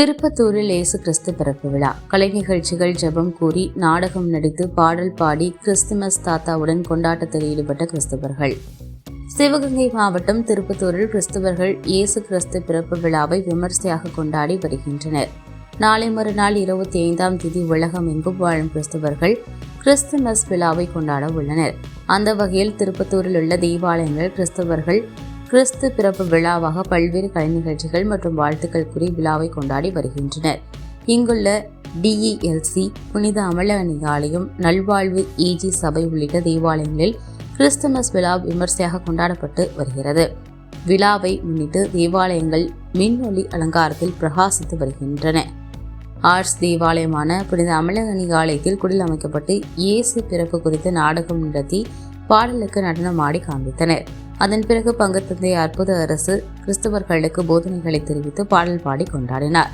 திருப்பத்தூரில் இயேசு கிறிஸ்து பிறப்பு விழா. கலை நிகழ்ச்சிகள் ஜெபம் கூறி நாடகம் நடித்து பாடல் பாடி கிறிஸ்துமஸ் தாத்தாவுடன் கொண்டாட்டத்தில் ஈடுபட்ட கிறிஸ்தவர்கள். சிவகங்கை மாவட்டம் திருப்பத்தூரில் கிறிஸ்தவர்கள் இயேசு கிறிஸ்து பிறப்பு விழாவை விமர்சையாக கொண்டாடி வருகின்றனர். நாளை மறுநாள் இருபத்தி ஐந்தாம் தேதி உலகம் எங்கும் வாழும் கிறிஸ்தவர்கள் கிறிஸ்துமஸ் விழாவை கொண்டாட உள்ளனர். அந்த வகையில் திருப்பத்தூரில் உள்ள தேவாலயங்கள் கிறிஸ்தவர்கள் கிறிஸ்து பிறப்பு விழாவாக பல்வேறு கலை நிகழ்ச்சிகள் மற்றும் வாழ்த்துக்கள் கூறி விழாவை கொண்டாடி வருகின்றனர். இங்குள்ள டிஇஎல்சி புனித அமலகணி ஆலயம் நல்வாழ்வு ஈஜி சபை உள்ளிட்ட தேவாலயங்களில் கிறிஸ்துமஸ் விழா விமர்சையாக கொண்டாடப்பட்டு வருகிறது. விழாவை முன்னிட்டு தேவாலயங்கள் மின்னொளி அலங்காரத்தில் பிரகாசித்து வருகின்றன. ஆர்ட்ஸ் தேவாலயமான புனித அமலகணி ஆலயத்தில் குடில் அமைக்கப்பட்டு இயேசு பிறப்பு குறித்து நாடகம் நடத்தி பாடலுக்கு நடனமாடி காண்பித்தனர். அதன் பிறகு பங்கு தந்தை அற்புத அரசு கிறிஸ்தவர்களுக்கு போதனைகளை தெரிவித்து பாடல் பாடி கொண்டாடினார்.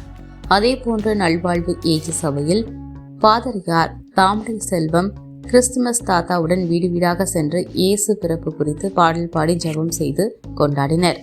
அதே போன்று நல்வாழ்வு ஏஜி சபையில் பாதரியார் தாமரை செல்வம் கிறிஸ்துமஸ் தாத்தாவுடன் வீடு வீடாக சென்று இயேசு பிறப்பு குறித்து பாடல் பாடி ஜெபம் செய்து கொண்டாடினர்.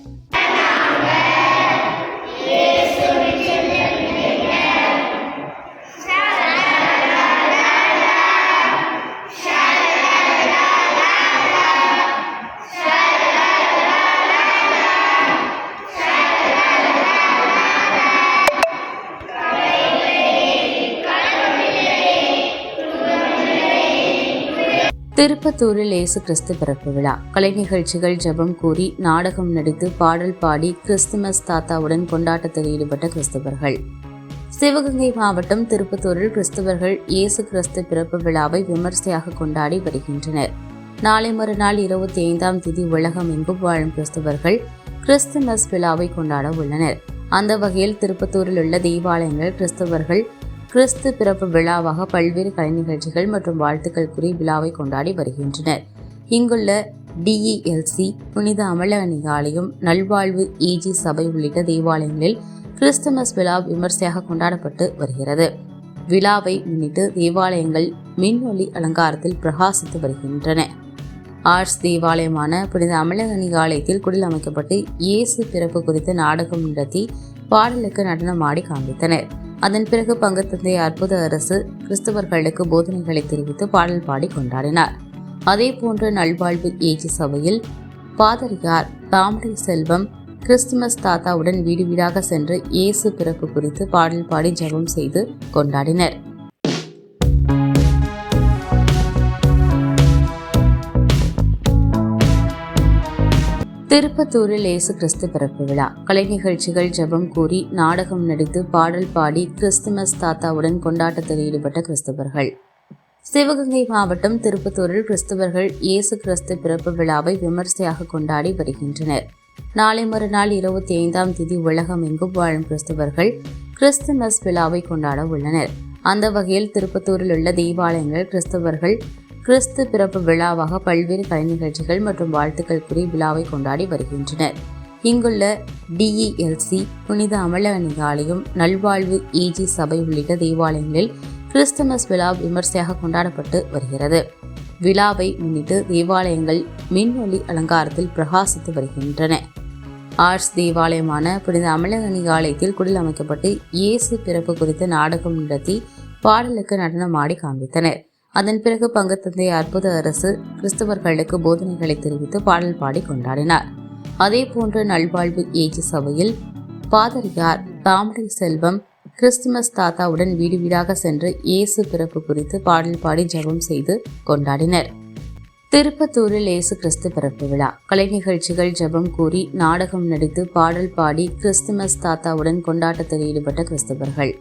திருப்பத்தூரில் இயேசு கிறிஸ்து பிறப்பு விழா. கலை நிகழ்ச்சிகள் ஜெபம் கூறி நாடகம் நடித்து பாடல் பாடி கிறிஸ்துமஸ் தாத்தாவுடன் கொண்டாட்டத்தில் ஈடுபட்ட கிறிஸ்தவர்கள். சிவகங்கை மாவட்டம் திருப்பத்தூரில் கிறிஸ்தவர்கள் இயேசு கிறிஸ்து பிறப்பு விழாவை விமர்சையாக கொண்டாடி வருகின்றனர். நாளை மறுநாள் இருபத்தி ஐந்தாம் தேதி உலகம் எங்கும் வாழும் கிறிஸ்தவர்கள் கிறிஸ்துமஸ் விழாவை கொண்டாட உள்ளனர். அந்த வகையில் திருப்பத்தூரில் உள்ள தேவாலயங்கள் கிறிஸ்தவர்கள் கிறிஸ்து பிறப்பு விழாவாக பல்வேறு கலை நிகழ்ச்சிகள் மற்றும் வாழ்த்துக்கள் கூறி விழாவை கொண்டாடி வருகின்றனர். இங்குள்ள டிஇஎல்சி புனித அமலகனி ஆலயம் நல்வாழ்வு இஜி சபை உள்ளிட்ட தேவாலயங்களில் கிறிஸ்துமஸ் விழா விமர்சையாக கொண்டாடப்பட்டு வருகிறது. விழாவை முன்னிட்டு தேவாலயங்கள் மின்வொலி அலங்காரத்தில் பிரகாசித்து வருகின்றன. ஆர்ட்ஸ் தேவாலயமான புனித அமலகனி ஆலயத்தில் குடில் அமைக்கப்பட்டு இயேசு பிறப்பு குறித்து நாடகம் நடத்தி பாடலுக்கு நடனமாடி காண்பித்தனர். அதன் பிறகு பங்கு தந்தை அற்புத அரசு கிறிஸ்தவர்களுக்கு போதனைகளை தெரிவித்து பாடல் பாடி கொண்டாடினார். அதே போன்று நல்வாழ்வு ஏஜி சபையில் பாதரியார் தாமரை செல்வம் கிறிஸ்துமஸ் தாத்தாவுடன் வீடு வீடாக சென்று இயேசு பிறப்பு குறித்து பாடல் பாடி ஜெபம் செய்து கொண்டாடினர். திருப்பத்தூரில் இயேசு கிறிஸ்து பிறப்பு விழா. கலை நிகழ்ச்சிகள் ஜெபம் கூறி நாடகம் நடித்து பாடல் பாடி கிறிஸ்துமஸ் தாத்தாவுடன் கொண்டாட்டத்தில் ஈடுபட்ட கிறிஸ்தவர்கள். சிவகங்கை மாவட்டம் திருப்பத்தூரில் கிறிஸ்தவர்கள் இயேசு கிறிஸ்து பிறப்பு விழாவை விமர்சையாக கொண்டாடி வருகின்றனர். நாளை மறுநாள் இருபத்தி ஐந்தாம் தேதி உலகம் எங்கும் வாழும் கிறிஸ்தவர்கள் கிறிஸ்துமஸ் விழாவை கொண்டாட உள்ளனர். அந்த வகையில் திருப்பத்தூரில் உள்ள தேவாலயங்கள் கிறிஸ்தவர்கள் கிறிஸ்து பிறப்பு விழாவாக பல்வேறு கலை நிகழ்ச்சிகள் மற்றும் வாழ்த்துக்கள் கூறி விழாவை கொண்டாடி வருகின்றனர். இங்குள்ள டிஇஎல்சி புனித அமலகனி ஆலயம் நல்வாழ்வு ஈஜி சபை உள்ளிட்ட தேவாலயங்களில் கிறிஸ்துமஸ் விழா விமர்சையாக கொண்டாடப்பட்டு வருகிறது. விழாவை முன்னிட்டு தேவாலயங்கள் மின்னொளி அலங்காரத்தில் பிரகாசித்து வருகின்றன. ஆர்ட்ஸ் தேவாலயமான புனித அமலகணிக ஆலயத்தில் குடில் அமைக்கப்பட்டு இயேசு பிறப்பு குறித்து நாடகம் நடத்தி பாடலுக்கு நடனமாடி காண்பித்தனர். அதன் பிறகு பங்கு தந்தை அற்புத அரசு கிறிஸ்தவர்களுக்கு போதனைகளை தெரிவித்து பாடல் பாடி கொண்டாடினார். அதே போன்று நல்வாழ்வு ஏஜி சபையில் பாதரியார் தாமரை செல்வம் கிறிஸ்துமஸ் தாத்தாவுடன் வீடு வீடாக சென்று இயேசு பிறப்பு குறித்து பாடல் பாடி ஜெபம் செய்து கொண்டாடினர். திருப்பத்தூரில் இயேசு கிறிஸ்து பிறப்பு விழா. கலை நிகழ்ச்சிகள் ஜெபம் கூறி நாடகம் நடித்து பாடல் பாடி கிறிஸ்துமஸ் தாத்தாவுடன் கொண்டாட்டத்தில் ஈடுபட்ட கிறிஸ்தவர்கள்.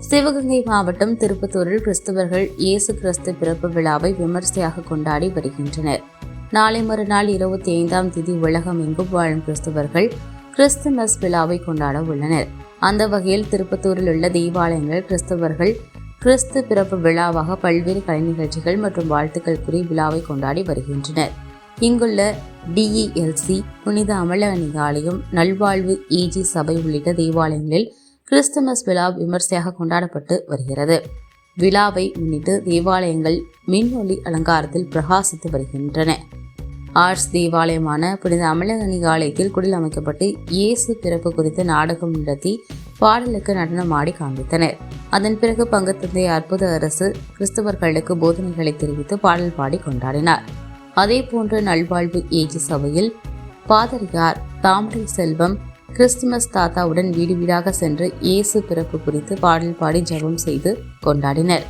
சிவகங்கை மாவட்டம் திருப்பத்தூரில் கிறிஸ்தவர்கள் இயேசு கிறிஸ்து பிறப்பு விழாவை விமர்சையாக கொண்டாடி வருகின்றனர். நாளை மறுநாள் இருபத்தி ஐந்தாம் தேதி உலகம் எங்கும் வாழும் கிறிஸ்தவர்கள் கிறிஸ்துமஸ் விழாவை கொண்டாட உள்ளனர். அந்த வகையில் திருப்பத்தூரில் உள்ள தேவாலயங்கள் கிறிஸ்தவர்கள் கிறிஸ்து பிறப்பு விழாவாக பல்வேறு கலை நிகழ்ச்சிகள் மற்றும் வாழ்த்துக்கள் கூறி விழாவை கொண்டாடி வருகின்றனர். இங்குள்ள டிஇஎல்சி புனித அமல ஆலயம் நல்வாழ்வு ஏஜி சபை உள்ளிட்ட தேவாலயங்களில் கிறிஸ்துமஸ் விழா விமர்சையாக கொண்டாடப்பட்டு வருகிறது. விழாவை முன்னிட்டு தேவாலயங்கள் மின்னொளி அலங்காரத்தில் பிரகாசித்து வருகின்றன. ஆர்ட்ஸ் தேவாலயமான புனித அமலகனி ஆலயத்தில் குடில் அமைக்கப்பட்டு இயேசு பிறப்பு குறித்து நாடகம் நடத்தி பாடலுக்கு நடனம் ஆடி காண்பித்தனர். அதன் பிறகு பங்குத்தந்தை அற்புத அரசு கிறிஸ்தவர்களுக்கு போதனைகளை தெரிவித்து பாடல் பாடி கொண்டாடினார். அதே போன்று நல்வாழ்வு ஏஜி சபையில் பாதரியார் தாமரை செல்வம் கிறிஸ்துமஸ் தாத்தாவுடன் வீடு வீடாக சென்று இயேசு பிறப்பு குறித்து பாடல் பாடி ஜெபம் செய்து கொண்டாடினர்.